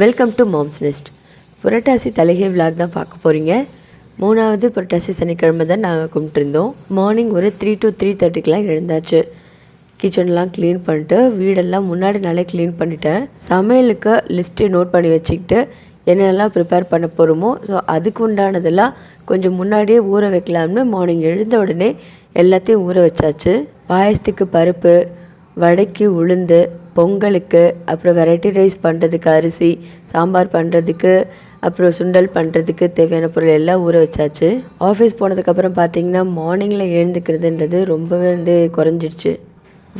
Welcome to mom's nest Purattasi தலைகை vlog தான் பார்க்க போகிறீங்க மூணாவது புரட்டாசி சனிக்கிழமை தான் நாங்கள் கும்பிட்டுருந்தோம். மார்னிங் ஒரு த்ரீ டு த்ரீ தேர்ட்டிக்கெலாம் எழுந்தாச்சு. கிச்சன்லாம் க்ளீன் பண்ணிட்டு வீடெல்லாம் முன்னாடி நாளே க்ளீன் பண்ணிட்டேன். சமையலுக்கு லிஸ்ட்டு நோட் பண்ணி வச்சுக்கிட்டு என்னென்னலாம் ப்ரிப்பேர் பண்ண போகிறோமோ ஸோ அதுக்கு உண்டானதெல்லாம் கொஞ்சம் முன்னாடியே ஊற வைக்கலாம்னு மார்னிங் எழுந்த உடனே எல்லாத்தையும் ஊற வச்சாச்சு. பாயசத்துக்கு பருப்பு வடைக்கு உளுந்து பொங்கலுக்கு அப்புறம் வெரைட்டி ரைஸ் பண்ணுறதுக்கு அரிசி சாம்பார் பண்ணுறதுக்கு அப்புறம் சுண்டல் பண்ணுறதுக்கு தேவையான பொருள் எல்லாம் ஊற வச்சாச்சு. ஆஃபீஸ் போனதுக்கப்புறம் பார்த்தீங்கன்னா மார்னிங்கில் எழுந்துக்கிறதுன்றது ரொம்பவே வந்து குறைஞ்சிடுச்சு.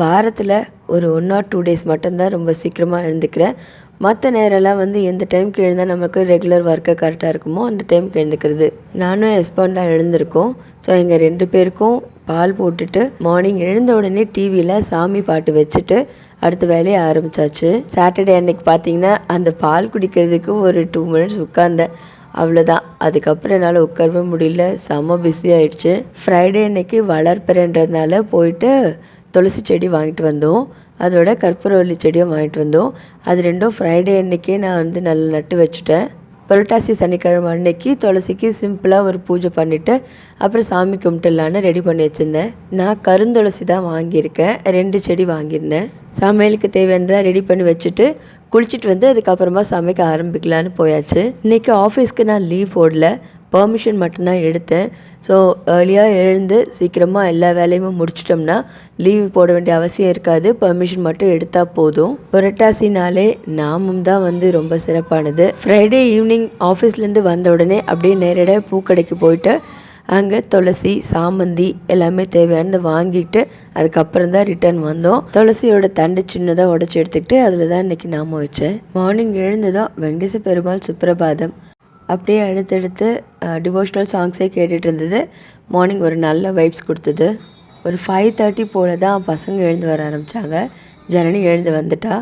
வாரத்தில் ஒரு ஒன் ஆர் டூ டேஸ் மட்டும்தான் ரொம்ப சீக்கிரமாக எழுந்துக்கிறேன். மற்ற நேரம்லாம் வந்து எந்த டைமுக்கு எழுந்தால் நமக்கு ரெகுலர் ஒர்க்கை கரெக்டாக இருக்குமோ அந்த டைமுக்கு எழுந்துக்கிறது. நானும் ஹஸ்பண்ட் தான் எழுந்திருக்கோம். ஸோ எங்கள் ரெண்டு பேருக்கும் பால் போட்டுட்டு மார்னிங் எழுந்த உடனே டிவியில் சாமி பாட்டு வச்சுட்டு அடுத்த வேலையை ஆரம்பிச்சாச்சு. சாட்டர்டே அன்னைக்கு பார்த்தீங்கன்னா அந்த பால் குடிக்கிறதுக்கு ஒரு டூ மினிட்ஸ் உட்காந்தேன் அவ்வளோதான் அதுக்கப்புறம் என்னால் உட்காரவே முடியல. செம்ம பிஸி ஆயிடுச்சு. ஃப்ரைடே அன்னைக்கு வளர்ப்புறன்றதுனால போயிட்டு துளசி செடி வாங்கிட்டு வந்தோம். அதோட கற்பூரவள்ளி செடியும் வாங்கிட்டு வந்தோம். அது ரெண்டும் ஃப்ரைடே அன்னைக்கே நான் வந்து நல்லா நட்டு வச்சுட்டேன். புரட்டாசி சனிக்கிழமை அன்னைக்கு துளசிக்கு சிம்பிளாக ஒரு பூஜை பண்ணிவிட்டு அப்புறம் சாமி கும்பிட்டுலான்னு ரெடி பண்ணி வச்சுருந்தேன். நான் கருந்துளசி தான் வாங்கியிருக்கேன். ரெண்டு செடி வாங்கியிருந்தேன். சமையலுக்கு தேவையானதெல்லாம் ரெடி பண்ணி வச்சுட்டு குளிச்சுட்டு வந்து அதுக்கப்புறமா சமைக்க ஆரம்பிக்கலான்னு போயாச்சு. இன்றைக்கி ஆஃபீஸ்க்கு நான் லீவ் போடல. பெர்மிஷன் மட்டும்தான் எடுத்தேன். ஸோ ஏர்லியாக எழுந்து சீக்கிரமாக எல்லா வேலையுமே முடிச்சிட்டோம்னா லீவ் போட வேண்டிய அவசியம் இருக்காது. பெர்மிஷன் மட்டும் எடுத்தால் போதும். புரட்டாசினாலே நாமும் தான் வந்து ரொம்ப சிறப்பானது. ஃப்ரைடே ஈவினிங் ஆஃபீஸ்லேருந்து வந்த உடனே அப்படியே நேரடியாக பூக்கடைக்கு போயிட்டு அங்கே துளசி சாமந்தி எல்லாமே தேவையானதை வாங்கிட்டு அதுக்கப்புறம் தான் ரிட்டர்ன் வந்தோம். துளசியோட தண்டு சின்னதாக உடச்சி எடுத்துக்கிட்டு அதில் தான் இன்றைக்கி நாம வச்சேன். மார்னிங் எழுந்ததும் வெங்கடேச பெருமாள் சுப்பிரபாதம். அப்படியே அடுத்தடுத்து டிவோஷனல் சாங்ஸே கேட்டுகிட்டு இருந்தது. மார்னிங் ஒரு நல்ல வைப்ஸ் கொடுத்தது. ஒரு ஃபைவ் தேர்ட்டி போல் தான் பசங்க எழுந்து வர ஆரம்பித்தாங்க ஜனனி எழுந்து வந்துட்டா.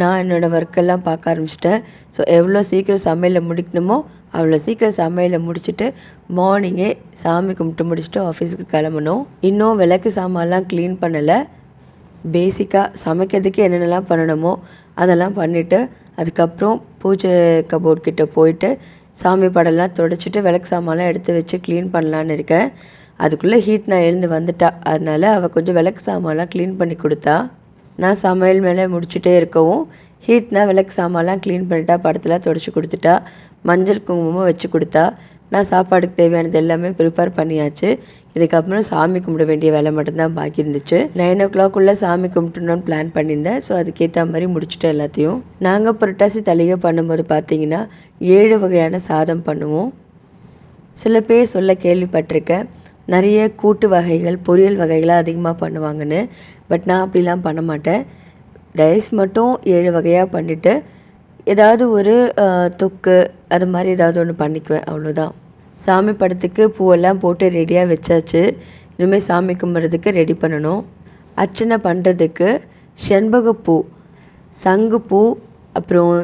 நான் என்னோடய ஒர்க்கெல்லாம் பார்க்க ஆரம்பிச்சிட்டேன். ஸோ எவ்வளோ சீக்கிரம் சமையலில் முடிக்கணுமோ அவ்வளோ சீக்கிரம் சமையலில் முடிச்சுட்டு மார்னிங்கே சாமி கும்பிட்டு முடிச்சுட்டு ஆஃபீஸுக்கு கிளம்பணும். இன்னும் விளக்கு சாமான்லாம் க்ளீன் பண்ணலை. பேசிக்காக சமைக்கிறதுக்கு என்னென்னலாம் பண்ணணுமோ அதெல்லாம் பண்ணிவிட்டு அதுக்கப்புறம் பூஜை கபோர்ட் கிட்டே போயிட்டு சாமி படம்லாம் துடைச்சிட்டு விளக்கு சாமான்லாம் எடுத்து வச்சு க்ளீன் பண்ணலான்னு இருக்கேன். அதுக்குள்ளே ஹீட் நான் எழுந்து வந்துட்டா. அதனால் அவள் கொஞ்சம் விளக்கு சாமான்லாம் க்ளீன் பண்ணி கொடுத்தா. நான் சமையல் மேலே முடிச்சுட்டே இருக்கவும் ஹீட்னா விளக்கு சாமான்லாம் க்ளீன் பண்ணிட்டா படத்தில் தொடச்சி கொடுத்துட்டா மஞ்சள் குங்குமம் வச்சு கொடுத்தா. நான் சாப்பாடுக்கு தேவையானது எல்லாமே ப்ரிப்பேர் பண்ணியாச்சு. இதுக்கப்புறம் சாமி கும்பிட வேண்டிய வேலை மட்டும்தான் பாக்கி இருந்துச்சு. நைன் ஓ கிளாக்குள்ளே சாமி கும்பிட்டணும்னு பிளான் பண்ணியிருந்தேன். ஸோ அதுக்கேற்ற மாதிரி முடிச்சுட்டேன் எல்லாத்தையும். நாங்கள் புரட்டாசி தலையை பண்ணும்போது பார்த்தீங்கன்னா ஏழு வகையான சாதம் பண்ணுவோம். சில பேர் சொல்ல கேள்விப்பட்டிருக்கேன் நிறைய கூட்டு வகைகள் பொரியல் வகைகளாக அதிகமாக பண்ணுவாங்கன்னு. பட் நான் அப்படிலாம் பண்ண மாட்டேன். ரைஸ் மட்டும் ஏழு வகையாக பண்ணிவிட்டு ஏதாவது ஒரு தொக்கு அது மாதிரி ஏதாவது ஒன்று பண்ணிக்குவேன் அவ்வளோதான் சாமி படத்துக்கு பூவெல்லாம் போட்டு ரெடியாக வச்சாச்சு. இனிமேல் சாமி கும்பிட்றதுக்கு ரெடி பண்ணணும். அர்ச்சனை பண்ணுறதுக்கு செண்பகப்பூ சங்குப்பூ அப்புறம்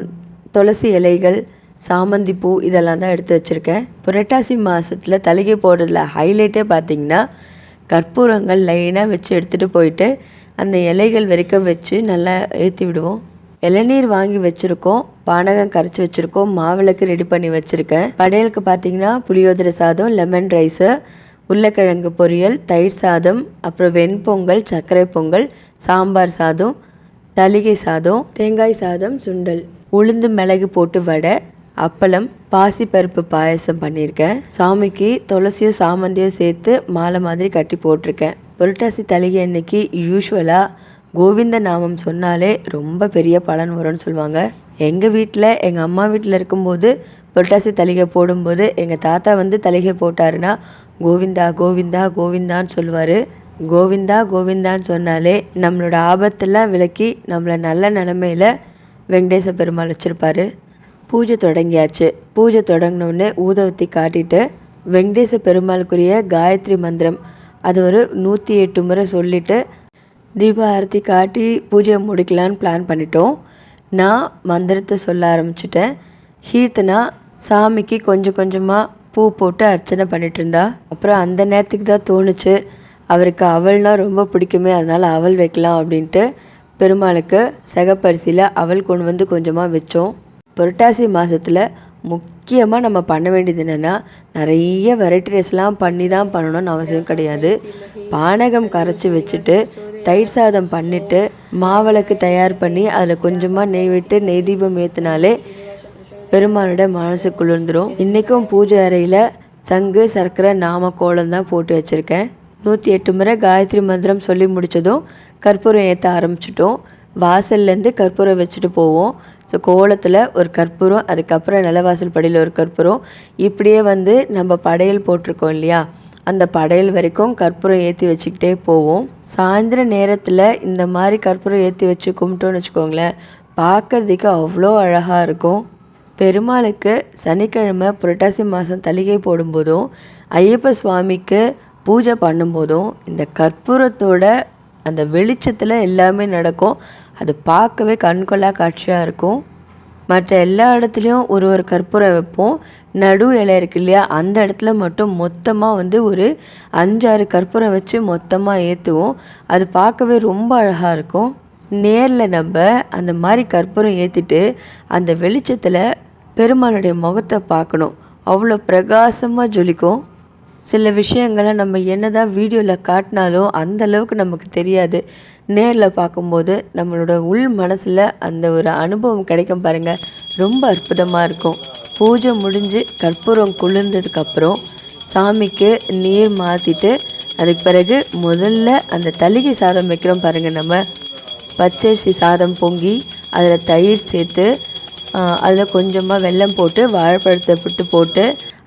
துளசி இலைகள் சாமந்தி பூ இதெல்லாம் தான் எடுத்து வச்சுருக்கேன். புரட்டாசி மாதத்தில் தலைகை போடுறதுல ஹைலைட்டே பார்த்தீங்கன்னா கற்பூரங்கள் லைனாக வச்சு எடுத்துகிட்டு போயிட்டு அந்த இலைகள் வரைக்கும் வச்சு நல்லா ஏற்றி விடுவோம். இளநீர் வாங்கி வச்சுருக்கோம் பானகம் கரைச்சி வச்சுருக்கோம் மாவிளக்கு ரெடி பண்ணி வச்சுருக்கேன். படையலுக்கு பார்த்தீங்கன்னா புளியோதரை சாதம் லெமன் ரைஸு உருளைக்கிழங்கு பொரியல் தயிர் சாதம் அப்புறம் வெண்பொங்கல் சர்க்கரை பொங்கல் சாம்பார் சாதம் தளிகை சாதம் தேங்காய் சாதம் சுண்டல். உளுந்து மிளகு போட்டு வடை அப்பளம் பாசிப்பருப்பு பாயசம் பண்ணியிருக்கேன். சாமிக்கு துளசியும் சாமந்தியும் சேர்த்து மாலை மாதிரி கட்டி போட்டிருக்கேன். புரட்டாசி தளிகை அன்னைக்கு யூஸ்வலாக கோவிந்த நாமம் சொன்னாலே ரொம்ப பெரிய பலன் வரும்னு சொல்லுவாங்க. எங்கள் வீட்டில் எங்கள் அம்மா வீட்டில் இருக்கும்போது புரட்டாசி தலிகை போடும்போது எங்கள் தாத்தா வந்து தலிகை போட்டாருன்னா கோவிந்தா கோவிந்தா கோவிந்தான்னு சொல்லுவார். கோவிந்தா கோவிந்தான்னு சொன்னாலே நம்மளோட ஆபத்தெல்லாம் விலக்கி நம்மளை நல்ல நிலமையில வெங்கடேச பெருமாள் வச்சுருப்பாரு. பூஜை தொடங்கியாச்சு. பூஜை தொடங்கினோடனே ஊதவத்தி காட்டிட்டு வெங்கடேச பெருமாளுக்குரிய காயத்ரி மந்திரம் அது ஒரு நூற்றி எட்டு முறை சொல்லிவிட்டு தீப ஆரத்தி காட்டி பூஜையை முடிக்கலான்னு பிளான் பண்ணிட்டோம். நான் மந்திரத்தை சொல்ல ஆரம்பிச்சிட்டேன். ஹீத்னா சாமிக்கு கொஞ்சம் கொஞ்சமாக பூ போட்டு அர்ச்சனை பண்ணிட்டு இருந்தா. அப்புறம் அந்த நேரத்துக்கு தான் தோணுச்சு. அவருக்கு அவள்னால் ரொம்ப பிடிக்குமே அதனால் அவள் வைக்கலாம் அப்படின்ட்டு பெருமாளுக்கு சகப்பரிசியில் அவள் கொண்டு வந்து கொஞ்சமாக வச்சோம். புரட்டாசி மாதத்தில் முக்கியமாக நம்ம பண்ண வேண்டியது என்னென்னா நிறைய வெரைட்டி ரைஸ்லாம் பண்ணி தான் பண்ணணும்னு அவசியம் கிடையாது. பானகம் கரைச்சி வச்சுட்டு தயிர் சாதம் பண்ணிவிட்டு மாவிளக்கு தயார் பண்ணி அதில் கொஞ்சமாக நெய் விட்டு நெய் தீபம் ஏற்றினாலே பெருமானோட மனசு குளிர்ந்துடும் இன்றைக்கும் பூஜை அறையில் சங்கு சர்க்கரை நாம கோலம் தான் போட்டு வச்சுருக்கேன். நூற்றி எட்டு முறை காயத்ரி மந்திரம் சொல்லி முடித்ததும் கற்பூரம் ஏற்ற ஆரம்பிச்சிட்டோம். வாசல்லேருந்து கற்பூரம் வச்சுட்டு போவோம். ஸோ கோலத்தில் ஒரு கற்பூரம் அதுக்கப்புறம் நிலவாசல் படியில் ஒரு கற்பூரம். இப்படியே வந்து நம்ம படையல் போட்டிருக்கோம் இல்லையா? அந்த படையல் வரைக்கும் கற்பூரம் ஏற்றி வச்சுக்கிட்டே போவோம். சாயந்தர நேரத்தில் இந்த மாதிரி கற்பூரம் ஏற்றி வச்சு கும்பிட்டோன்னு வச்சுக்கோங்களேன் பார்க்கறதுக்கு அவ்வளோ அழகாக இருக்கும். பெருமாளுக்கு சனிக்கிழமை புரட்டாசி மாதம் தலிகை போடும்போதும் ஐயப்ப சுவாமிக்கு பூஜை பண்ணும்போதும் இந்த கற்பூரத்தோட அந்த வெளிச்சத்தில் எல்லாமே நடக்கும். அது பார்க்கவே கண்கொள்ளா காட்சியாக இருக்கும். மற்ற எல்லா இடத்துலையும் ஒரு ஒரு கற்பூரம் வைப்போம். நடு இலை இருக்கு இல்லையா அந்த இடத்துல மட்டும் மொத்தமாக வந்து ஒரு அஞ்சாறு கற்பூரம் வச்சு மொத்தமாக ஏற்றுவோம் அது பார்க்கவே ரொம்ப அழகாக இருக்கும். நேரில் நம்ம அந்த மாதிரி கற்பூரம் ஏற்றிட்டு அந்த வெளிச்சத்தில் பெருமாளுடைய முகத்தை பார்க்கணும். அவ்வளோ பிரகாசமாக ஜொலிக்கும். சில விஷயங்களை நம்ம என்ன தான் வீடியோவில் காட்டினாலும் அந்த அளவுக்கு நமக்கு தெரியாது. நேரில் பார்க்கும்போது நம்மளோட உள் மனசில் அந்த ஒரு அனுபவம் கிடைக்கும் பாருங்கள் ரொம்ப அற்புதமாக இருக்கும். பூஜை முடிஞ்சு கற்பூரம் குளிர்ந்ததுக்கப்புறம் சாமிக்கு நீர் மாற்றிட்டு அதுக்கு பிறகு முதல்ல அந்த தளிகை சாதம் வைக்கிறோம் பாருங்கள் நம்ம. பச்சரிசி சாதம் பொங்கி அதில் தயிர் சேர்த்து அதில் கொஞ்சமாக வெல்லம் போட்டு வாழைப்பழத்தை புட்டு போட்டு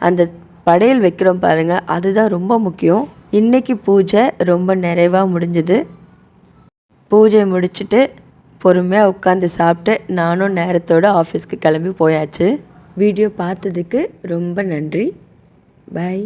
அந்த படையல் வைக்கிறோம் பாருங்கள் அதுதான் ரொம்ப முக்கியம். இன்றைக்கி பூஜை ரொம்ப நிறைவாக முடிஞ்சுது. பூஜை முடிச்சுட்டு பொறுமையாக உட்காந்து சாப்பிட்டு நானும் நேரத்தோடு ஆஃபீஸ்க்கு கிளம்பி போயாச்சு. வீடியோ பார்த்ததுக்கு ரொம்ப நன்றி. பாய்